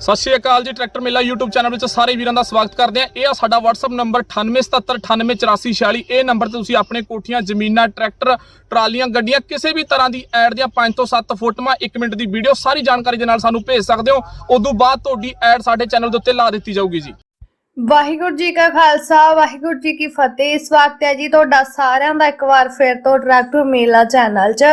ਸਤਿ ਸ਼੍ਰੀ ਅਕਾਲ ਜੀ, ਟਰੈਕਟਰ ਮੇਲਾ YouTube ਚੈਨਲ ਵਿੱਚ ਸਾਰੇ ਵੀਰਾਂ ਦਾ ਸਵਾਗਤ ਕਰਦੇ ਆ ਇਹ ਆ ਸਾਡਾ WhatsApp ਨੰਬਰ 9877988446 ਇਹ ਨੰਬਰ ਤੇ ਤੁਸੀਂ ਆਪਣੇ ਕੋਠੀਆਂ, ਜ਼ਮੀਨਾਂ, ਟਰੈਕਟਰ, ਟਰਾਲੀਆਂ, ਗੱਡੀਆਂ, ਕਿਸੇ ਵੀ ਤਰ੍ਹਾਂ ਦੀ ਐਡ ਦੀਆਂ 5 ਤੋਂ 7 ਫੋਟੋਆਂ 1 ਮਿੰਟ ਦੀ ਵੀਡੀਓ, ਸਾਰੀ ਜਾਣਕਾਰੀ ਦੇ ਨਾਲ ਸਾਨੂੰ ਭੇਜ ਸਕਦੇ ਹੋ। ਉਦੋਂ ਬਾਅਦ ਤੁਹਾਡੀ ਐਡ ਸਾਡੇ ਚੈਨਲ ਦੇ ਉੱਤੇ ਲਾ ਦਿੱਤੀ ਜਾਊਗੀ ਜੀ। ਵਾਹਿਗੁਰੂ ਜੀ ਕਾ ਖਾਲਸਾ, ਵਾਹਿਗੁਰੂ ਜੀ ਕੀ ਫਤਿਹ। ਸਵਾਗਤ ਹੈ ਜੀ ਤੁਹਾਡਾ ਸਾਰਿਆਂ ਦਾ ਇੱਕ ਵਾਰ ਫਿਰ ਤੋਂ ਟਰੈਕਟਰ ਮੇਲਾ ਚੈਨਲ 'ਚ।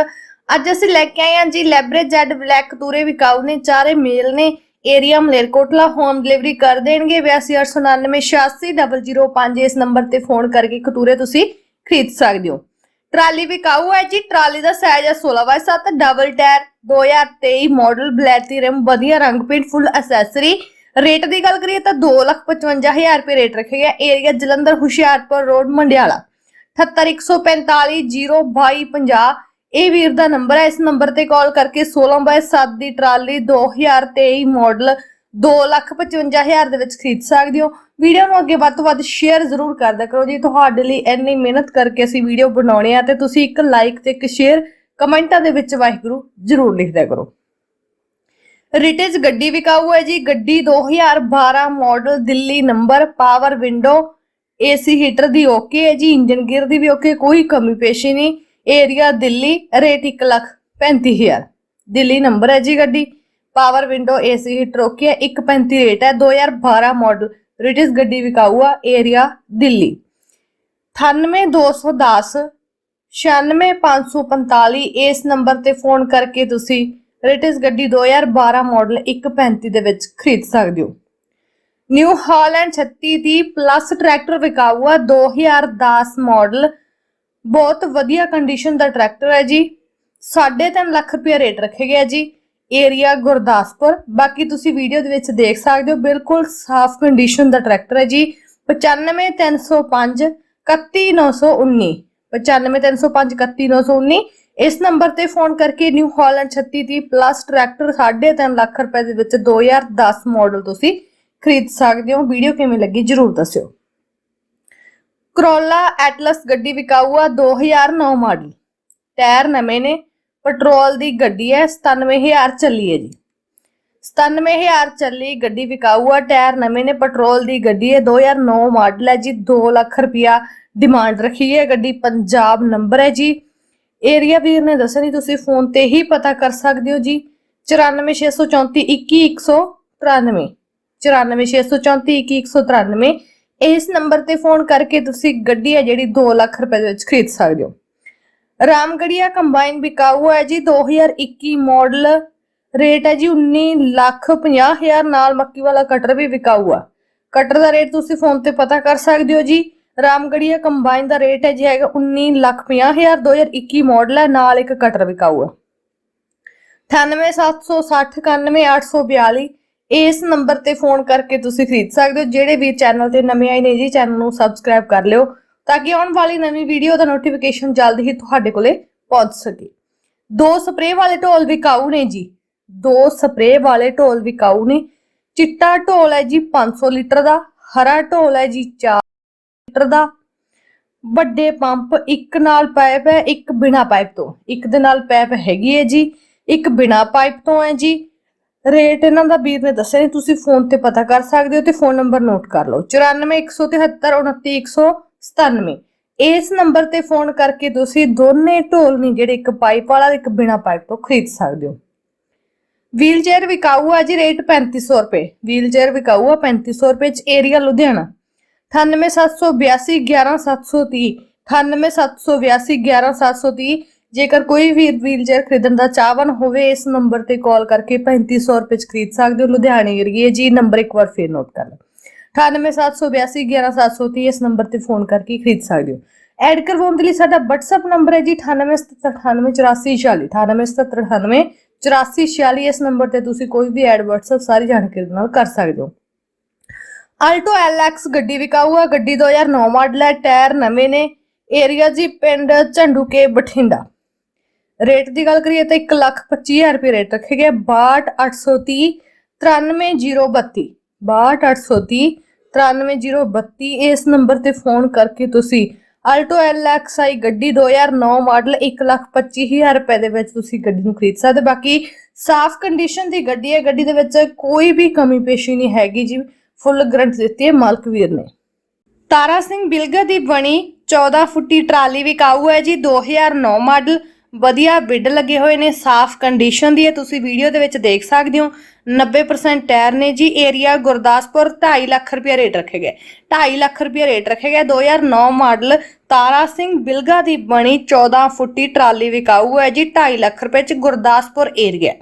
ਅੱਜ ਅਸੀਂ ਲੈ ਕੇ ਆਏ ਹਾਂ ਜੀ ਲੈਬਰੇਜ ਜੈਡ ਬਲੈਕ ਤੂਰੇ ਵਿਕਾਊ ਨੇ, ਚਾਰੇ ਮੇਲ ਨੇ। ਏਰੀਆ ਮਲੇਰਕੋਟਲਾ ਹੋਮ ਡਿਲੀਵਰੀ ਕਰ ਦੇਣਗੇ। 8289986005 ਇਸ ਨੰਬਰ ਤੇ ਫੋਨ ਕਰਕੇ ਕਤੂਰੇ ਤੁਸੀਂ ਖਰੀਦ ਸਕਦੇ ਹੋ। ਟਰਾਲੀ ਵਿਕਾਊ ਹੈ ਜੀ? ਟਰਾਲੀ ਦਾ ਸਾਈਜ਼ ਹੈ 16x7 ਡਬਲ ਟਾਇਰ 2023 ਮਾਡਲ ਬਲੈਟੀਰਮ ਵਧੀਆ ਰੰਗ ਪੇਂਟ ਫੁੱਲ ਅਸੈਸਰੀ ਰੇਟ ਦੀ ਗੱਲ ਕਰੀਏ ਤਾਂ 255000 ਰੁਪਏ ਰੇਟ ਰੱਖਿਆ ਗਿਆ ਏਰੀਆ ਜਲੰਧਰ, ਹੁਸ਼ਿਆਰਪੁਰ ਰੋਡ ਮੰਡਿਆਲਾ। 7814502250 ਇਹ ਵੀਰ ਦਾ ਨੰਬਰ ਹੈ। ਇਸ ਨੰਬਰ ਤੇ ਕਾਲ ਕਰਕੇ 16/7 ਦੀ ਟਰਾਲੀ 2023 ਮਾਡਲ 255000 ਦੇ ਵਿੱਚ ਖਰੀਦ ਸਕਦੇ ਹੋ। ਵੀਡੀਓ ਨੂੰ ਅੱਗੇ ਵੱਧ ਤੋਂ ਵੱਧ ਸ਼ੇਅਰ ਜ਼ਰੂਰ ਕਰਦਾ ਕਰੋ ਜੀ। ਤੁਹਾਡੇ ਲਈ ਇੰਨੀ ਮਿਹਨਤ ਕਰਕੇ ਅਸੀਂ ਵੀਡੀਓ ਬਣਾਉਣੇ ਆ ਤੇ ਤੁਸੀਂ ਇੱਕ ਲਾਈਕ ਤੇ ਇੱਕ ਸ਼ੇਅਰ ਕਮੈਂਟਾਂ ਦੇ ਵਿੱਚ ਵਾਹਿਗੁਰੂ ਜ਼ਰੂਰ ਲਿਖਦਾ ਕਰੋ। ਰਿਟੇਜ ਗੱਡੀ ਵਿਕਾਊ ਹੈ ਜੀ। ਗੱਡੀ 2012 model Delhi number power window AC heater ਦੀ ਓਕੇ ਹੈ ਜੀ। ਇੰਜਨ ਗੇਅਰ ਦੀ ਵੀ ਓਕੇ ਕੋਈ ਕਮੀ ਪੇਸ਼ੀ ਨਹੀਂ। Area Delhi rate 1 lakh 35000 Delhi number ਹੈ ਜੀ ਗੱਡੀ। Power window AC heater okay ਹੈ 135 ਰੇਟ ਹੈ। 2012 ਮਾਡਲ ਰਿਟੇਜ ਗੱਡੀ ਵਿਕਾਊ ਆ ਏਰੀਆ ਦਿੱਲੀ 98210 96545 ਇਸ ਨੰਬਰ ਤੇ ਫੋਨ ਕਰਕੇ ਤੁਸੀਂ ਰਿਟਿਸ ਗੱਡੀ 2012 ਮਾਡਲ 135 ਦੇ ਵਿੱਚ ਖਰੀਦ ਸਕਦੇ ਹੋ। ਨਿਊ ਹਾਲੈਂਡ 36 ਦੀ ਪਲੱਸ ਟਰੈਕਟਰ ਵਿਕਾਊ ਆ 2010 ਮਾਡਲ ਬਹੁਤ ਵਧੀਆ ਕੰਡੀਸ਼ਨ ਦਾ ਟਰੈਕਟਰ ਹੈ ਜੀ। 3.5 ਲੱਖ ਰੁਪਏ ਰੇਟ ਰੱਖੇ ਗਿਆ ਜੀ ਏਰੀਆ ਗੁਰਦਾਸਪੁਰ। ਬਾਕੀ ਤੁਸੀਂ ਵੀਡੀਓ ਦੇ ਵਿੱਚ ਦੇਖ ਸਕਦੇ ਹੋ, ਬਿਲਕੁਲ ਸਾਫ਼ ਕੰਡੀਸ਼ਨ ਦਾ ਟਰੈਕਟਰ ਹੈ ਜੀ। 95305 31919 95305 31919 ਇਸ ਨੰਬਰ ਤੇ ਫੋਨ ਕਰਕੇ ਨਿਊ ਹਾਲੈਂਡ 36 ਦੀ ਪਲੱਸ ਟਰੈਕਟਰ 3.5 ਲੱਖ ਰੁਪਏ ਦੇ ਵਿੱਚ 2010 ਮਾਡਲ ਤੁਸੀਂ ਖਰੀਦ ਸਕਦੇ ਹੋ। ਵੀਡੀਓ ਕਿਵੇਂ ਲੱਗੀ ਜਰੂਰ ਦੱਸਿਓ। ਕਰੋਲਾ ਐਟਲਸ ਗੱਡੀ ਵਿਕਾਊ ਆ 2009 ਮਾਡਲ। ਟਾਇਰ ਨਵੇਂ ਨੇ, ਪੈਟਰੋਲ ਦੀ ਗੱਡੀ ਹੈ 97000 ਚੱਲੀ ਹੈ ਜੀ। 97000 ਚੱਲੀ ਗੱਡੀ ਵਿਕਾਊ ਆ, ਟਾਇਰ ਨਵੇਂ ਨੇ, ਪੈਟਰੋਲ ਦੀ ਗੱਡੀ ਹੈ 2009 ਮਾਡਲ ਹੈ ਜੀ। 2 ਲੱਖ ਰੁਪਿਆ ਡਿਮਾਂਡ ਰੱਖੀ ਹੈ ਗੱਡੀ, ਪੰਜਾਬ ਨੰਬਰ ਹੈ ਜੀ। ਏਰੀਆ ਵੀਰ ਨੇ ਦੱਸਿਆ ਨਹੀਂ ਤੁਸੀਂ ਫੋਨ ਤੇ ਹੀ ਪਤਾ ਕਰ ਸਕਦੇ ਹੋ ਜੀ। 94634 21193 94634 21193 ਇਸ ਨੰਬਰ ਤੇ ਫੋਨ ਕਰਕੇ ਤੁਸੀਂ ਗੱਡੀ ਹੈ ਜਿਹੜੀ 2 ਲੱਖ ਰੁਪਏ ਦੇ ਵਿੱਚ ਖਰੀਦ ਸਕਦੇ ਹੋ। ਰਾਮਗੜੀਆ ਕੰਬਾਈਨ ਵਿਕਾਊ ਹੈ ਜੀ 2021 ਮਾਡਲ ਰੇਟ ਹੈ ਜੀ 19 ਲੱਖ 50 ਹਜ਼ਾਰ ਨਾਲ ਮੱਕੀ ਵਾਲਾ ਕਟਰ ਵੀ ਵਿਕਾਊ ਆ। ਕਟਰ ਦਾ ਰੇਟ ਤੁਸੀਂ ਫੋਨ ਤੇ ਪਤਾ ਕਰ ਸਕਦੇ ਹੋ ਜੀ, ਰਾਮਗੜੀਆ ਕੰਬਾਈਨ ਦਾ ਰੇਟ ਹੈ ਜੀ ਹੈਗਾ 19 ਲੱਖ 50 ਹਜ਼ਾਰ 2021 ਮਾਡਲ ਹੈ, ਨਾਲ ਇੱਕ ਕਟਰ ਵਿਕਾਊ ਆ। 98760 91842 ਇਸ ਨੰਬਰ ਤੇ ਫੋਨ ਕਰਕੇ ਤੁਸੀਂ ਖਰੀਦ ਸਕਦੇ ਹੋ। ਜਿਹੜੇ ਵੀ ਚੈਨਲ ਤੇ ਨਵੇਂ ਆਏ ਨੇ ਜੀ, ਚੈਨਲ ਨੂੰ ਸਬਸਕ੍ਰਾਈਬ ਕਰ ਲਿਓ ਤਾਂ ਕਿ ਆਉਣ ਵਾਲੀ ਨਵੀਂ ਵੀਡੀਓ ਦਾ ਨੋਟੀਫਿਕੇਸ਼ਨ ਜਲਦ ਹੀ ਤੁਹਾਡੇ ਕੋਲੇ ਪਹੁੰਚ ਸਕੇ। ਦੋ ਸਪਰੇਅ ਵਾਲੇ ਢੋਲ ਵਿਕਾਊ ਨੇ ਜੀ। ਦੋ ਸਪਰੇਅ ਵਾਲੇ ਢੋਲ ਵਿਕਾਊ ਨੇ। ਚਿੱਟਾ ਢੋਲ ਹੈ ਜੀ 500 ਲੀਟਰ ਦਾ, ਹਰਾ ਢੋਲ ਹੈ ਜੀ 4 ਲੀਟਰ ਦਾ। ਵੱਡੇ ਪੰਪ ਇੱਕ ਨਾਲ ਪਾਈਪ ਹੈ, ਇੱਕ ਬਿਨਾ ਪਾਈਪ ਤੋਂ। ਇੱਕ ਦੇ ਨਾਲ ਪਾਈਪ ਹੈਗੀ ਹੈ ਜੀ, ਇੱਕ ਬਿਨਾ ਪਾਈਪ ਤੋਂ ਹੈ ਜੀ। ਰੇਟ ਇਹਨਾਂ ਦਾ ਵੀਰ ਨੇ ਦੱਸਿਆ ਨਹੀਂ ਤੁਸੀਂ ਫੋਨ ਤੇ ਪਤਾ ਕਰ ਸਕਦੇ ਹੋ ਤੇ ਫੋਨ ਨੰਬਰ ਨੋਟ ਕਰ ਲਓ। 9417799197 ਇਸ ਨੰਬਰ ਤੇ ਫੋਨ ਕਰਕੇ ਤੁਸੀਂ ਦੋਨੇ ਢੋਲ ਨਹੀਂ ਜਿਹੜੇ ਇੱਕ ਪਾਈਪ ਵਾਲਾ ਇੱਕ ਬਿਨਾ ਪਾਈਪ ਤੋਂ ਖਰੀਦ ਸਕਦੇ ਹੋ। ਵੀਲਚੇਅਰ ਵਿਕਾਊ ਆ ਜੀ ਰੇਟ 3500 ਰੁਪਏ। ਵੀਲਚੇਅਰ ਵਿਕਾਊ ਹੈ 3500 ਰੁਪਏ ਚ ਏਰੀਆ ਲੁਧਿਆਣਾ। 9872 11730 9872 11730 ਜੇਕਰ ਕੋਈ ਵੀ ਵੀਲ ਖਰੀਦਣ ਦਾ ਚਾਹਵਨ ਹੋਵੇ, ਇਸ ਨੰਬਰ ਤੇ ਕਾਲ ਕਰਕੇ 3500 ਰੁਪਏ ਚ ਖਰੀਦ ਸਕਦੇ ਹੋ, ਲੁਧਿਆਣੇ ਏਰੀਏ ਜੀ, ਨੰਬਰ ਇੱਕ ਵਾਰ ਫੇਰ ਨੋਟ ਕਰ ਲਓ। 9872 11730 ਇਸ ਨੰਬਰ ਤੇ ਫੋਨ ਕਰਕੇ ਖਰੀਦ ਸਕਦੇ ਹੋ। ਐਡ ਕਰਵਾਉਣ ਦੇ ਲਈ ਸਾਡਾ WhatsApp ਨੰਬਰ ਹੈ ਜੀ 9877988446 987798 8446 ਇਸ ਨੰਬਰ ਤੇ ਤੁਸੀਂ ਕੋਈ ਵੀ ਐਡ WhatsApp ਸਾਰੀ ਜਾਣਕਾਰੀ ਨਾਲ ਕਰ ਸਕਦੇ ਹੋ। ਆਲਟੋ ਐਲਐਕਸ ਗੱਡੀ ਵਿਕਾਊ ਹੈ ਗੱਡੀ 2009 ਮਾਡਲ ਹੈ, ਟਾਇਰ ਨਵੇਂ ਨੇ, ਏਰੀਆ ਜੀ, ਪਿੰਡ ਝੰਡੂਕੇ, ਬਠਿੰਡਾ। ਰੇਟ ਦੀ ਗੱਲ ਕਰੀਏ ਤਾਂ 125000 ਰੁਪਏ ਰੇਟ ਰੱਖੇ ਗਏ 62830 93032 62830 93032 ਇਸ ਨੰਬਰ ਤੇ ਫੋਨ ਕਰਕੇ ਤੁਸੀਂ ਆਲਟੋ LXI ਗੱਡੀ 2009 ਮਾਡਲ 125000 ਰੁਪਏ ਦੇ ਵਿੱਚ ਤੁਸੀਂ ਗੱਡੀ ਨੂੰ ਖਰੀਦ ਸਕਦੇ ਬਾਕੀ ਸਾਫ਼ ਕੰਡੀਸ਼ਨ ਦੀ ਗੱਡੀ ਹੈ, ਗੱਡੀ ਦੇ ਵਿੱਚ ਕੋਈ ਵੀ ਕਮੀ ਪੇਸ਼ੀ ਨਹੀਂ ਹੈਗੀ ਜੀ ਫੁੱਲ ਗਰੰਟੀ ਦਿੱਤੀ ਹੈ ਮਾਲਕ ਵੀਰ ਨੇ। ਤਾਰਾ ਸਿੰਘ ਬਿਲਗਾ ਦੀ ਬਣੀ 14 ਫੁੱਟੀ ਟਰਾਲੀ ਵਿਕਾਊ ਹੈ ਜੀ 2009 ਮਾਡਲ। ਵਧੀਆ ਬਿੱਡ ਲੱਗੇ ਹੋਏ ਨੇ, ਸਾਫ਼ ਕੰਡੀਸ਼ਨ ਦੀ ਹੈ, ਤੁਸੀਂ ਵੀਡੀਓ ਦੇ ਵਿੱਚ ਦੇਖ ਸਕਦੇ ਹੋ। 90% ਟਾਇਰ ਨੇ ਜੀ ਏਰੀਆ ਗੁਰਦਾਸਪੁਰ 2.5 ਲੱਖ ਰੁਪਏ ਰੇਟ ਰੱਖੇ ਗਏ। 2.5 ਲੱਖ ਰੁਪਏ ਰੇਟ ਰੱਖੇ ਗਏ। 2009 ਮਾਡਲ ਤਾਰਾ ਸਿੰਘ ਬਿਲਗਾ ਦੀ ਬਣੀ 14 ਫੁੱਟੀ ਟਰਾਲੀ ਵਿਕਾਊ ਹੈ ਜੀ 2.5 ਲੱਖ ਰੁਪਏ ਚ ਗੁਰਦਾਸਪੁਰ ਏਰੀਆ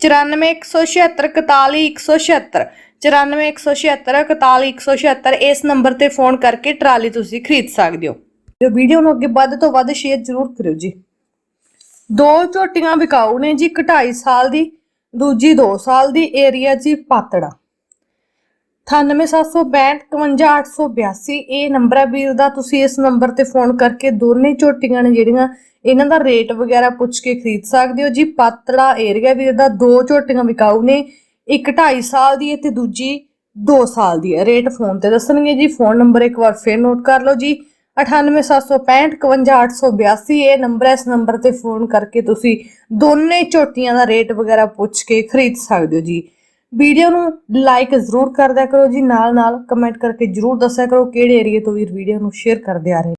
9417 41176 9417 41176 ਇਸ ਨੰਬਰ ਤੇ ਫੋਨ ਕਰਕੇ ਟਰਾਲੀ ਤੁਸੀਂ ਖਰੀਦ ਸਕਦੇ ਹੋ। ਜੋ ਵੀਡੀਓ ਨੂੰ ਅੱਗੇ ਵੱਧ ਤੋਂ ਵੱਧ ਸ਼ੇਅਰ ਜ਼ਰੂਰ ਕਰਿਓ ਜੀ। ਦੋ ਝੋਟੀਆਂ ਵਿਕਾਊ ਨੇ ਜੀ 2.5 ਸਾਲ ਦੀ, ਦੂਜੀ 2 ਸਾਲ ਦੀ ਏਰੀਆ ਜੀ ਪਾਤੜਾ। 9876251882 ਇਹ ਨੰਬਰ ਹੈ ਵੀਰ ਦਾ, ਤੁਸੀਂ ਇਸ ਨੰਬਰ ਤੇ ਫੋਨ ਕਰਕੇ ਦੋਨੇ ਝੋਟੀਆਂ ਨੇ ਜਿਹੜੀਆਂ ਇਹਨਾਂ ਦਾ ਰੇਟ ਵਗੈਰਾ ਪੁੱਛ ਕੇ ਖਰੀਦ ਸਕਦੇ ਹੋ ਜੀ। ਪਾਤੜਾ ਏਰੀਆ ਵੀਰ ਦਾ, ਦੋ ਝੋਟੀਆਂ ਵਿਕਾਊ ਨੇ, ਇੱਕ 2.5 ਸਾਲ ਦੀ ਹੈ ਤੇ ਦੂਜੀ 2 ਸਾਲ ਦੀ ਹੈ। ਰੇਟ ਫੋਨ ਤੇ ਦੱਸਣਗੇ ਜੀ, ਫੋਨ ਨੰਬਰ ਇੱਕ ਵਾਰ ਫੇਰ ਨੋਟ ਕਰ ਲਓ ਜੀ। 9876551882 ਇਹ ਨੰਬਰ ਹੈ। ਇਸ ਨੰਬਰ ਤੇ ਫੋਨ ਕਰਕੇ ਤੁਸੀਂ ਦੋਨੇ ਝੋਟੀਆਂ ਦਾ ਰੇਟ ਵਗੈਰਾ ਪੁੱਛ ਕੇ ਖਰੀਦ ਸਕਦੇ ਹੋ ਜੀ। ਵੀਡੀਓ ਨੂੰ ਲਾਈਕ ਜ਼ਰੂਰ ਕਰਦਿਆ ਕਰੋ ਜੀ। ਨਾਲ ਨਾਲ ਕਮੈਂਟ ਕਰਕੇ ਜ਼ਰੂਰ ਦੱਸਿਆ ਕਰੋ ਕਿਹੜੇ ਏਰੀਏ ਤੋਂ ਵੀਰ ਵੀਡੀਓ ਨੂੰ ਸ਼ੇਅਰ ਕਰਦੇ ਆ ਰਹੇ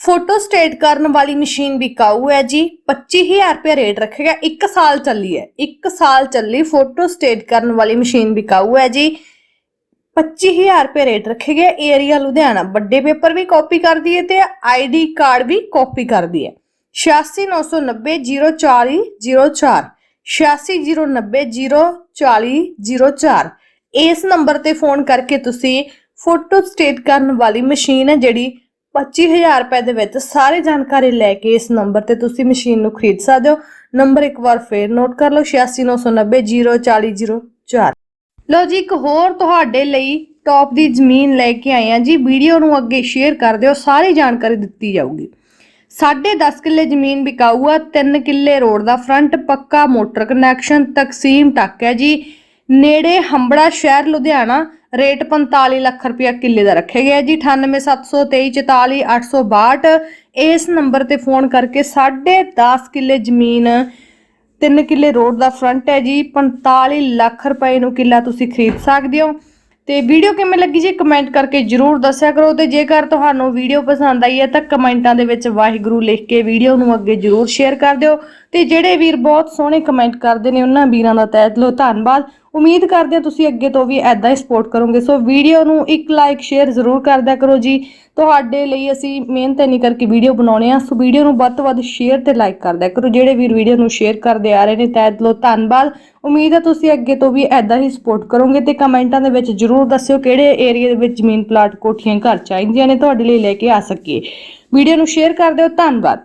ਫੋਟੋ ਸਟੇਟ ਕਰਨ ਵਾਲੀ ਮਸ਼ੀਨ ਵਿਕਾਊ ਹੈ ਜੀ। 25000 ਰੁਪਏ ਰੇਟ ਰੱਖੇਗਾ। 1 ਸਾਲ ਚੱਲੀ ਹੈ। 1 ਸਾਲ ਚੱਲੀ ਫੋਟੋ ਸਟੇਟ ਕਰਨ ਵਾਲੀ ਮਸ਼ੀਨ ਵਿਕਾਊ ਹੈ ਜੀ। 25000 ਰੁਪਏ ਰੇਟ ਰੱਖੇ ਗਏ ਏਰੀਆ ਲੁਧਿਆਣਾ। ਵੱਡੇ ਪੇਪਰ ਵੀ ਕਾਪੀ ਕਰਦੀ ਹੈ ਤੇ ਆਈਡੀ ਕਾਰਡ ਵੀ ਕਾਪੀ ਕਰਦੀ ਹੈ 8699004004 8609004004 ਇਸ ਨੰਬਰ ਤੇ ਫੋਨ ਕਰਕੇ ਤੁਸੀਂ ਫੋਟੋ ਸਟੇਟ ਕਰਨ ਵਾਲੀ ਮਸ਼ੀਨ ਹੈ ਜਿਹੜੀ 25000 ਰੁਪਏ ਦੇ ਵਿੱਚ ਸਾਰੇ ਜਾਣਕਾਰੀ ਲੈ ਕੇ ਇਸ ਨੰਬਰ ਤੇ ਤੁਸੀਂ ਮਸ਼ੀਨ ਨੂੰ ਖਰੀਦ ਸਕਦੇ ਹੋ। ਨੰਬਰ ਇੱਕ ਵਾਰ ਫੇਰ ਨੋਟ ਕਰ ਲਓ 8699004004 ਲੋ ਜੀ, ਇੱਕ ਹੋਰ ਤੁਹਾਡੇ ਲਈ ਟੌਪ ਦੀ ਜ਼ਮੀਨ ਲੈ ਕੇ ਆਏ ਆ ਜੀ। ਵੀਡੀਓ ਨੂੰ ਅੱਗੇ ਸ਼ੇਅਰ ਕਰ ਦਿਓ, ਸਾਰੀ ਜਾਣਕਾਰੀ ਦਿੱਤੀ ਜਾਊਗੀ। ਸਾਢੇ 10 ਕਿੱਲੇ ਜ਼ਮੀਨ ਵਿਕਾਊ ਆ 3 ਕਿੱਲੇ ਰੋਡ ਦਾ ਫਰੰਟ, ਪੱਕਾ ਮੋਟਰ ਕਨੈਕਸ਼ਨ ਤਕਸੀਮ ਟੱਕ ਹੈ ਜੀ। ਨੇੜੇ ਹੰਬੜਾ ਸ਼ਹਿਰ, ਲੁਧਿਆਣਾ, ਰੇਟ 45 ਲੱਖ ਰੁਪਇਆ ਕਿੱਲੇ ਦਾ ਰੱਖਿਆ ਗਿਆ ਜੀ। 9872344862 ਇਸ ਨੰਬਰ ਤੇ ਫੋਨ ਕਰਕੇ ਸਾਢੇ 10 ਕਿੱਲੇ ਜ਼ਮੀਨ ਤਿੰਨ ਕਿੱਲੇ ਰੋਡ ਦਾ ਫਰੰਟ ਹੈ ਜੀ 45 ਲੱਖ ਰੁਪਏ ਨੂੰ ਕਿੱਲਾ ਤੁਸੀਂ ਖਰੀਦ ਸਕਦੇ ਹੋ। ਤੇ ਵੀਡੀਓ ਕਿਵੇਂ ਲੱਗੀ ਜੀ ਕਮੈਂਟ ਕਰਕੇ ਜਰੂਰ ਦੱਸਿਆ ਕਰੋ ਤੇ ਜੇਕਰ ਤੁਹਾਨੂੰ ਵੀਡੀਓ ਪਸੰਦ ਆਈ ਹੈ ਤਾਂ ਕਮੈਂਟਾਂ ਦੇ ਵਿੱਚ ਵਾਹਿਗੁਰੂ ਲਿਖ ਕੇ ਵੀਡੀਓ ਨੂੰ ਅੱਗੇ ਜਰੂਰ ਸ਼ੇਅਰ ਕਰ ਦਿਓ। ਤੇ ਜਿਹੜੇ ਵੀਰ ਬਹੁਤ ਸੋਹਣੇ ਕਮੈਂਟ ਕਰਦੇ ਨੇ ਉਹਨਾਂ ਵੀਰਾਂ ਦਾ ਤਹਿ ਦਿਲੋਂ ਧੰਨਵਾਦ। ਉਮੀਦ ਕਰਦੇ ਹਾਂ ਤੁਸੀਂ ਅੱਗੇ ਤੋਂ ਵੀ ਐਦਾਂ ਹੀ ਸਪੋਰਟ ਕਰੋਗੇ। ਸੋ ਵੀਡੀਓ ਨੂੰ ਇੱਕ ਲਾਈਕ ਸ਼ੇਅਰ ਜ਼ਰੂਰ ਕਰਦਿਆ ਕਰੋ ਜੀ। ਤੁਹਾਡੇ ਲਈ ਅਸੀਂ ਮਿਹਨਤ ਨਹੀਂ ਕਰਕੇ ਵੀਡੀਓ ਬਣਾਉਣੇ ਆ ਸੋ ਵੀਡੀਓ ਨੂੰ ਵੱਧ ਤੋਂ ਵੱਧ ਸ਼ੇਅਰ ਤੇ ਲਾਈਕ ਕਰਦਿਆ ਕਰੋ। ਜਿਹੜੇ ਵੀਰ ਵੀਡੀਓ ਨੂੰ ਸ਼ੇਅਰ ਕਰਦੇ ਆ ਰਹੇ ਨੇ, ਤਹਿ ਦਿਲੋਂ ਧੰਨਵਾਦ। ਉਮੀਦ ਹੈ ਤੁਸੀਂ ਅੱਗੇ ਤੋਂ ਵੀ ਐਦਾਂ ਹੀ ਸਪੋਰਟ ਕਰੋਗੇ ਤੇ ਕਮੈਂਟਾਂ ਦੇ ਵਿੱਚ ਜਰੂਰ ਦੱਸਿਓ ਕਿਹੜੇ ਏਰੀਆ ਦੇ ਵਿੱਚ ਜ਼ਮੀਨ ਪਲਾਟ ਕੋਠੀਆਂ ਘਰ ਚਾਹੀਦੀਆਂ ਨੇ, ਤੁਹਾਡੇ ਲਈ ਲੈ ਕੇ ਆ ਸਕੀਏ। ਵੀਡੀਓ ਨੂੰ ਸ਼ੇਅਰ ਕਰ ਦਿਓ। ਧੰਨਵਾਦ।